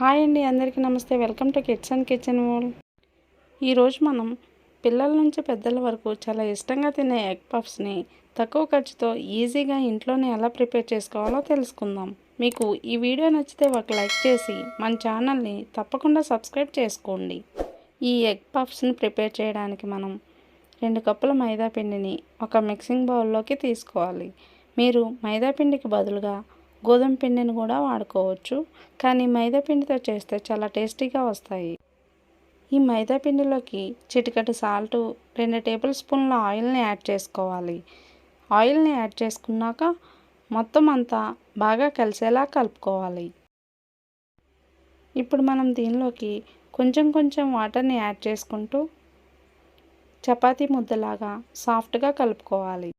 Hi అండి అందరికీ నమస్తే. Welcome to kids and kitchen world ఈరోజు మనం పిల్లల నుంచి పెద్దల వరకు చాలా ఇష్టంగా తినే ఎగ్ పఫ్స్ని తక్కువ ఖర్చుతో ఈజీగా ఇంట్లోనే ఎలా ప్రిపేర్ చేసుకోవాలో తెలుసుకుందాం. మీకు ఈ వీడియో నచ్చితే ఒక లైక్ చేసి మన ఛానల్ని తప్పకుండా సబ్స్క్రైబ్ చేసుకోండి. ఈ ఎగ్ పఫ్స్ని ప్రిపేర్ చేయడానికి మనం రెండు కప్పుల మైదా పిండిని ఒక మిక్సింగ్ బౌల్లోకి తీసుకోవాలి. మీరు మైదా పిండికి బదులుగా గోధుమ పిండిని కూడా వాడుకోవచ్చు. కానీ మైదా పిండితో చేస్తే చాలా టేస్టీగా వస్తాయి. ఈ మైదా పిండిలోకి చిటికటి సాల్ట్ రెండు టేబుల్ స్పూన్ల ఆయిల్ని యాడ్ చేసుకోవాలి. ఆయిల్ని యాడ్ చేసుకున్నాక మొత్తం అంతా బాగా కలిసేలా కలుపుకోవాలి. ఇప్పుడు మనం దీనిలోకి కొంచెం కొంచెం వాటర్ని యాడ్ చేసుకుంటూ చపాతీ ముద్దలాగా సాఫ్ట్గా కలుపుకోవాలి.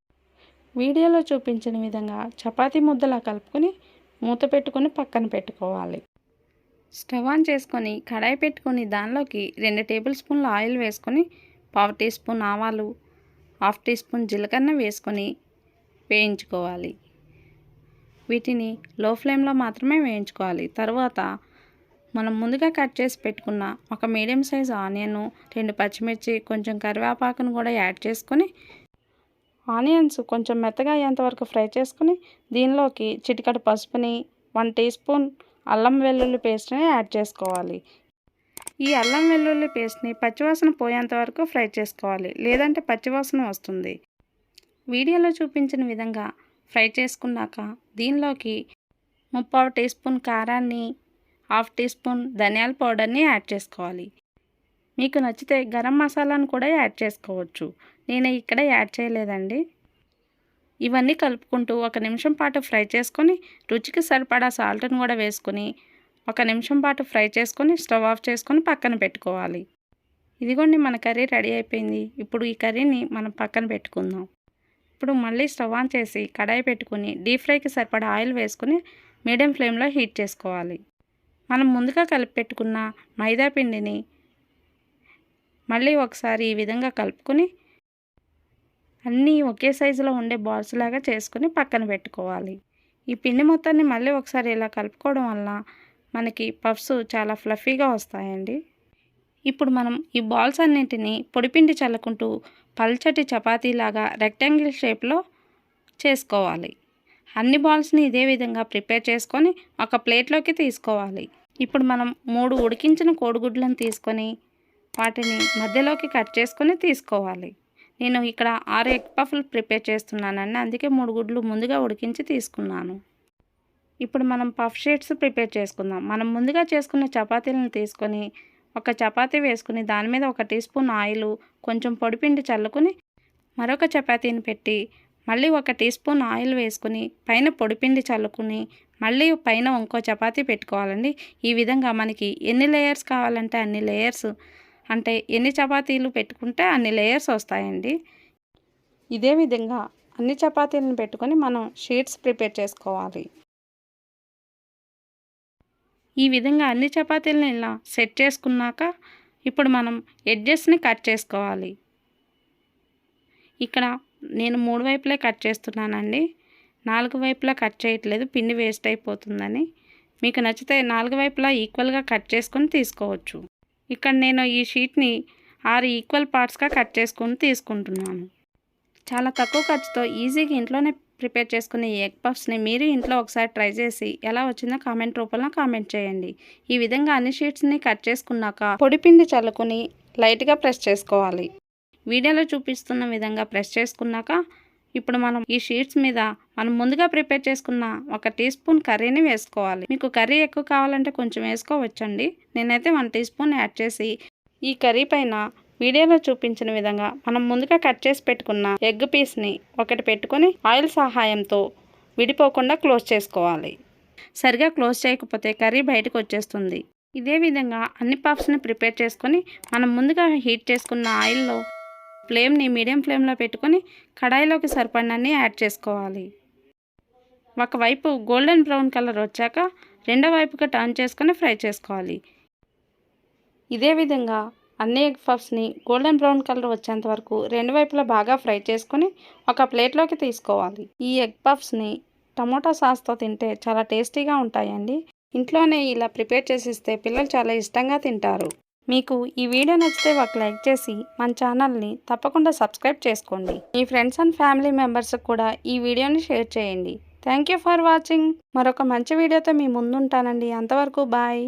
వీడియోలో చూపించిన విధంగా చపాతీ ముద్దలా కలుపుకొని మూత పెట్టుకొని పక్కన పెట్టుకోవాలి. స్టవ్ ఆన్ చేసుకొని కడాయి పెట్టుకొని దానిలోకి రెండు టేబుల్ స్పూన్ల ఆయిల్ వేసుకొని పావు టీ స్పూన్ ఆవాలు హాఫ్ టీ స్పూన్ జీలకర్ర వేసుకొని వేయించుకోవాలి. వీటిని లో ఫ్లేమ్లో మాత్రమే వేయించుకోవాలి. తర్వాత మనం ముందుగా కట్ చేసి పెట్టుకున్న ఒక మీడియం సైజ్ ఆనియన్ రెండు పచ్చిమిర్చి కొంచెం కరివేపాకును కూడా యాడ్ చేసుకొని ఆనియన్స్ కొంచెం మెత్తగా అయ్యేంతవరకు ఫ్రై చేసుకుని దీనిలోకి చిటికటి పసుపుని వన్ టీ స్పూన్ అల్లం వెల్లుల్లి పేస్ట్ని యాడ్ చేసుకోవాలి. ఈ అల్లం వెల్లుల్లి పేస్ట్ని పచ్చివాసన పోయేంత వరకు ఫ్రై చేసుకోవాలి. లేదంటే పచ్చివాసన వస్తుంది. వీడియోలో చూపించిన విధంగా ఫ్రై చేసుకున్నాక దీనిలోకి ముప్పావు టీ స్పూన్ కారాన్ని హాఫ్ టీ స్పూన్ ధనియాల పౌడర్ని యాడ్ చేసుకోవాలి. మీకు నచ్చితే గరం మసాలాను కూడా యాడ్ చేసుకోవచ్చు. నేను ఇక్కడ యాడ్ చేయలేదండి. ఇవన్నీ కలుపుకుంటూ ఒక నిమిషం పాటు ఫ్రై చేసుకొని రుచికి సరిపడా సాల్ట్ని కూడా వేసుకొని ఒక నిమిషం పాటు ఫ్రై చేసుకొని స్టవ్ ఆఫ్ చేసుకొని పక్కన పెట్టుకోవాలి. ఇదిగోండి మన కర్రీ రెడీ అయిపోయింది. ఇప్పుడు ఈ కర్రీని మనం పక్కన పెట్టుకుందాం. ఇప్పుడు మళ్ళీ స్టవ్ ఆన్ చేసి కడాయి పెట్టుకుని డీప్ ఫ్రైకి సరిపడా ఆయిల్ వేసుకుని మీడియం ఫ్లేమ్లో హీట్ చేసుకోవాలి. మనం ముందుగా కలిపి పెట్టుకున్న మైదా పిండిని మళ్ళీ ఒకసారి ఈ విధంగా కలుపుకొని అన్నీ ఒకే సైజులో ఉండే బాల్స్ లాగా చేసుకుని పక్కన పెట్టుకోవాలి. ఈ పిండి మొత్తాన్ని మళ్ళీ ఒకసారి ఇలా కలుపుకోవడం వల్ల మనకి పఫ్స్ చాలా ఫ్లఫీగా వస్తాయండి. ఇప్పుడు మనం ఈ బాల్స్ అన్నింటినీ పొడిపిండి చల్లుకుంటూ పల్చటి చపాతీలాగా రెక్టాంగిల్ షేప్లో చేసుకోవాలి. అన్ని బాల్స్ని ఇదే విధంగా ప్రిపేర్ చేసుకొని ఒక ప్లేట్లోకి తీసుకోవాలి. ఇప్పుడు మనం మూడు ఉడికించిన కోడిగుడ్లను తీసుకొని వాటిని మధ్యలోకి కట్ చేసుకొని తీసుకోవాలి. నేను ఇక్కడ ఆరు ఎగ్ పఫ్లు ప్రిపేర్ చేస్తున్నానండి. అందుకే మూడు గుడ్లు ముందుగా ఉడికించి తీసుకున్నాను. ఇప్పుడు మనం పఫ్ షీట్స్ ప్రిపేర్ చేసుకుందాం. మనం ముందుగా చేసుకున్న చపాతీలను తీసుకొని ఒక చపాతీ వేసుకుని దాని మీద ఒక టీ స్పూన్ ఆయిల్ కొంచెం పొడిపిండి చల్లుకొని మరొక చపాతీని పెట్టి మళ్ళీ ఒక టీ స్పూన్ ఆయిల్ వేసుకుని పైన పొడిపిండి చల్లుకుని మళ్ళీ పైన ఇంకో చపాతీ పెట్టుకోవాలండి. ఈ విధంగా మనకి ఎన్ని లేయర్స్ కావాలంటే అన్ని లేయర్స్ అంటే ఎన్ని చపాతీలు పెట్టుకుంటే అన్ని లేయర్స్ వస్తాయండి. ఇదే విధంగా అన్ని చపాతీలను పెట్టుకొని మనం షీట్స్ ప్రిపేర్ చేసుకోవాలి. ఈ విధంగా అన్ని చపాతీలను ఇలా సెట్ చేసుకున్నాక ఇప్పుడు మనం ఎడ్జెస్ని కట్ చేసుకోవాలి. ఇక్కడ నేను మూడు వైపులే కట్ చేస్తున్నానండి. నాలుగు వైపులా కట్ చేయట్లేదు పిండి వేస్ట్ అయిపోతుందని. మీకు నచ్చితే నాలుగు వైపులా ఈక్వల్గా కట్ చేసుకొని తీసుకోవచ్చు. ఇక్కడ నేను ఈ షీట్ని ఆరు ఈక్వల్ పార్ట్స్గా కట్ చేసుకొని తీసుకుంటున్నాను. చాలా తక్కువ ఖర్చుతో ఈజీగా ఇంట్లోనే ప్రిపేర్ చేసుకునే ఎగ్ పఫ్స్ని మీరు ఇంట్లో ఒకసారి ట్రై చేసి ఎలా వచ్చిందో కామెంట్ రూపంలో కామెంట్ చేయండి. ఈ విధంగా అన్ని షీట్స్ని కట్ చేసుకున్నాక పొడిపిండి చల్లుకొని లైట్గా ప్రెస్ చేసుకోవాలి. వీడియోలో చూపిస్తున్న విధంగా ప్రెస్ చేసుకున్నాక ఇప్పుడు మనం ఈ షీట్స్ మీద మనం ముందుగా ప్రిపేర్ చేసుకున్న ఒక టీ స్పూన్ కర్రీని వేసుకోవాలి. మీకు కర్రీ ఎక్కువ కావాలంటే కొంచెం వేసుకోవచ్చండి. నేనైతే వన్ టీ స్పూన్ యాడ్ చేసి ఈ కర్రీ పైన వీడియోలో చూపించిన విధంగా మనం ముందుగా కట్ చేసి పెట్టుకున్న ఎగ్ పీస్ని ఒకటి పెట్టుకొని ఆయిల్ సహాయంతో విడిపోకుండా క్లోజ్ చేసుకోవాలి. సరిగా క్లోజ్ చేయకపోతే కర్రీ బయటకు వచ్చేస్తుంది. ఇదే విధంగా అన్ని పఫ్స్ని ప్రిపేర్ చేసుకొని మనం ముందుగా హీట్ చేసుకున్న ఆయిల్లో ఫ్లేమ్ని మీడియం ఫ్లేమ్లో పెట్టుకొని కడాయిలోకి సరిపడినన్ని యాడ్ చేసుకోవాలి. ఒకవైపు గోల్డెన్ బ్రౌన్ కలర్ వచ్చాక రెండో వైపుగా టర్న్ చేసుకొని ఫ్రై చేసుకోవాలి. ఇదే విధంగా అన్ని ఎగ్ పఫ్స్ని గోల్డెన్ బ్రౌన్ కలర్ వచ్చేంత వరకు రెండు వైపులా బాగా ఫ్రై చేసుకొని ఒక ప్లేట్లోకి తీసుకోవాలి. ఈ ఎగ్ పఫ్స్ని టమోటా సాస్తో తింటే చాలా టేస్టీగా ఉంటాయండి. ఇంట్లోనే ఇలా ప్రిపేర్ చేసిస్తే పిల్లలు చాలా ఇష్టంగా తింటారు. మీకు ఈ వీడియో నచ్చితే ఒక లైక్ చేసి మన ఛానల్ని తప్పకుండా సబ్స్క్రైబ్ చేసుకోండి. మీ ఫ్రెండ్స్ అండ్ ఫ్యామిలీ మెంబర్స్కి కూడా ఈ వీడియోని షేర్ చేయండి. Thank you for watching. మరొక మంచి వీడియోతో మీ ముందుంటానండి. అంతవరకు బాయ్.